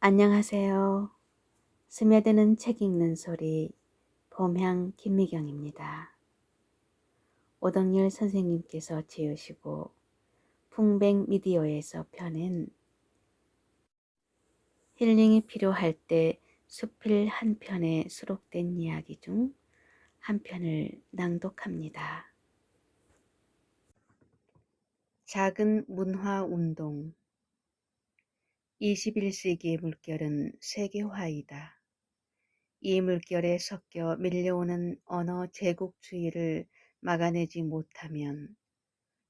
안녕하세요. 스며드는 책 읽는 소리 봄향 김미경입니다. 오덕열 선생님께서 지으시고 풍백 미디어에서 펴낸 힐링이 필요할 때 수필 한 편에 수록된 이야기 중 한 편을 낭독합니다. 작은 문화 운동 21세기의 물결은 세계화이다. 이 물결에 섞여 밀려오는 언어 제국주의를 막아내지 못하면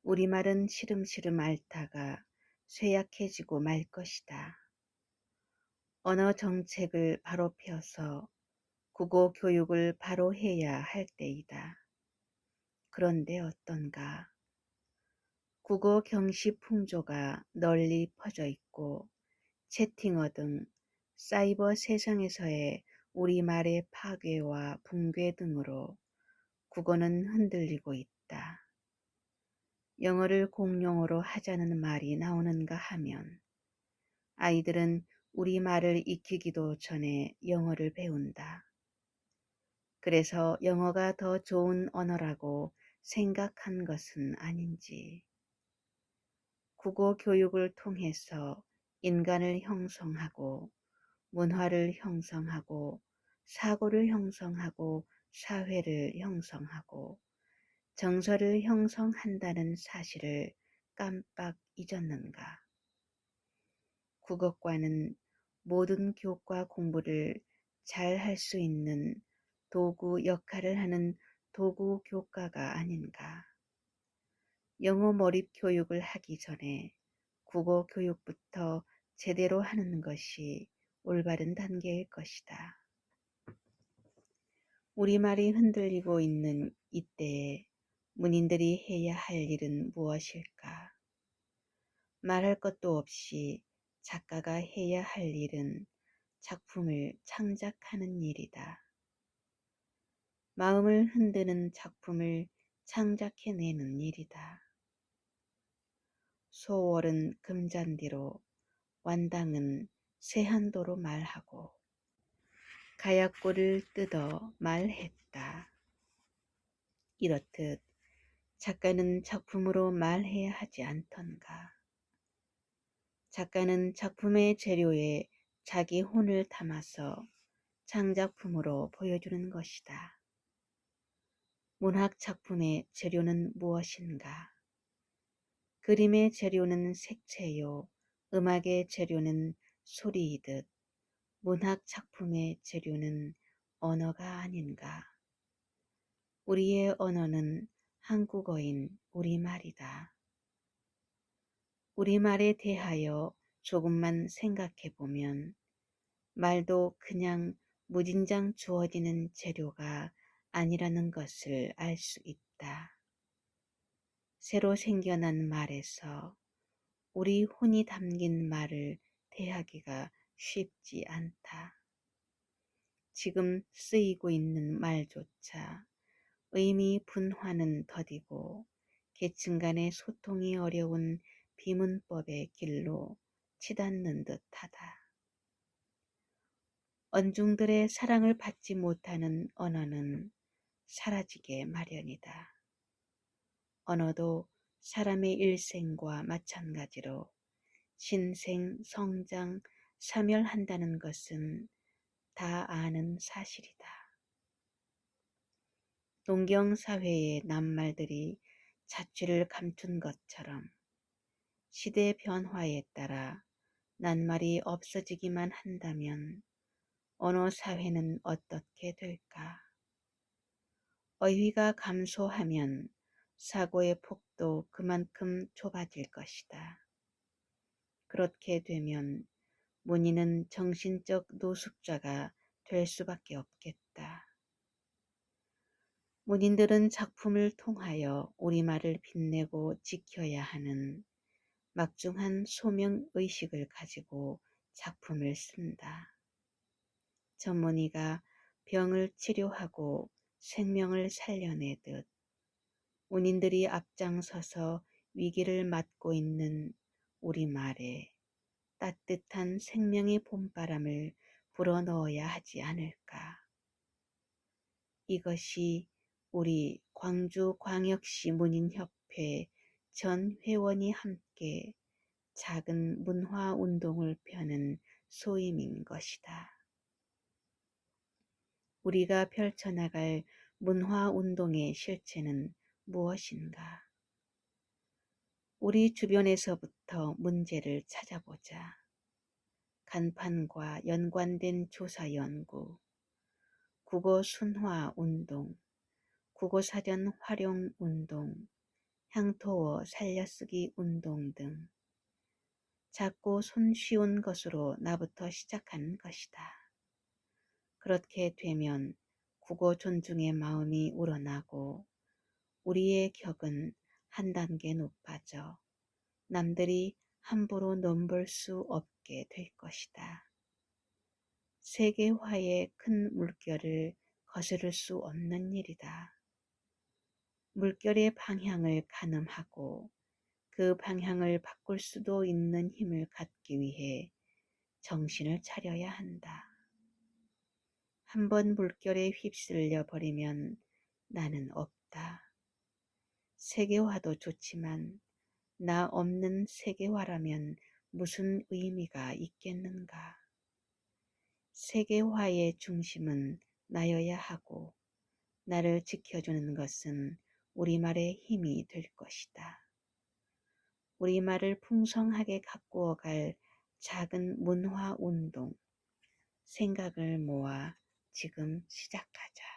우리말은 시름시름 앓다가 쇠약해지고 말 것이다. 언어 정책을 바로 펴서 국어 교육을 바로 해야 할 때이다. 그런데 어떤가? 국어 경시 풍조가 널리 퍼져 있고 채팅어 등 사이버 세상에서의 우리말의 파괴와 붕괴 등으로 국어는 흔들리고 있다. 영어를 공용어로 하자는 말이 나오는가 하면 아이들은 우리말을 익히기도 전에 영어를 배운다. 그래서 영어가 더 좋은 언어라고 생각한 것은 아닌지. 국어 교육을 통해서 인간을 형성하고 문화를 형성하고 사고를 형성하고 사회를 형성하고 정서를 형성한다는 사실을 깜빡 잊었는가. 국어과는 모든 교과 공부를 잘 할 수 있는 도구 역할을 하는 도구 교과가 아닌가. 영어 몰입 교육을 하기 전에 국어 교육부터 제대로 하는 것이 올바른 단계일 것이다. 우리말이 흔들리고 있는 이때에 문인들이 해야 할 일은 무엇일까? 말할 것도 없이 작가가 해야 할 일은 작품을 창작하는 일이다. 마음을 흔드는 작품을 창작해내는 일이다. 소월은 금잔디로 완당은 세한도로 말하고 가약골을 뜯어 말했다. 이렇듯 작가는 작품으로 말해야 하지 않던가. 작가는 작품의 재료에 자기 혼을 담아서 창작품으로 보여주는 것이다. 문학 작품의 재료는 무엇인가? 그림의 재료는 색채요, 음악의 재료는 소리이듯 문학 작품의 재료는 언어가 아닌가. 우리의 언어는 한국어인 우리말이다. 우리말에 대하여 조금만 생각해 보면 말도 그냥 무진장 주어지는 재료가 아니라는 것을 알 수 있다. 새로 생겨난 말에서 우리 혼이 담긴 말을 대하기가 쉽지 않다. 지금 쓰이고 있는 말조차 의미 분화는 더디고 계층 간의 소통이 어려운 비문법의 길로 치닫는 듯하다. 언중들의 사랑을 받지 못하는 언어는 사라지게 마련이다. 언어도 사람의 일생과 마찬가지로 신생, 성장, 사멸한다는 것은 다 아는 사실이다. 농경 사회의 낱말들이 자취를 감춘 것처럼 시대 변화에 따라 낱말이 없어지기만 한다면 언어 사회는 어떻게 될까? 어휘가 감소하면 사고의 폭도 그만큼 좁아질 것이다. 그렇게 되면 문의는 정신적 노숙자가 될 수밖에 없겠다. 문인들은 작품을 통하여 우리말을 빛내고 지켜야 하는 막중한 소명의식을 가지고 작품을 쓴다. 전문의가 병을 치료하고 생명을 살려내듯 운인들이 앞장서서 위기를 맞고 있는 우리말에 따뜻한 생명의 봄바람을 불어넣어야 하지 않을까. 이것이 우리 광주광역시 문인협회 전 회원이 함께 작은 문화 운동을 펴는 소임인 것이다. 우리가 펼쳐나갈 문화 운동의 실체는 무엇인가? 우리 주변에서부터 문제를 찾아보자. 간판과 연관된 조사 연구, 국어 순화 운동, 국어 사전 활용 운동, 향토어 살려쓰기 운동 등 작고 손쉬운 것으로 나부터 시작하는 것이다. 그렇게 되면 국어 존중의 마음이 우러나고 우리의 격은 한 단계 높아져 남들이 함부로 넘볼 수 없게 될 것이다. 세계화의 큰 물결을 거스를 수 없는 일이다. 물결의 방향을 가늠하고 그 방향을 바꿀 수도 있는 힘을 갖기 위해 정신을 차려야 한다. 한번 물결에 휩쓸려 버리면 나는 없다. 세계화도 좋지만 나 없는 세계화라면 무슨 의미가 있겠는가? 세계화의 중심은 나여야 하고 나를 지켜주는 것은 우리말의 힘이 될 것이다. 우리말을 풍성하게 가꾸어 갈 작은 문화 운동, 생각을 모아 지금 시작하자.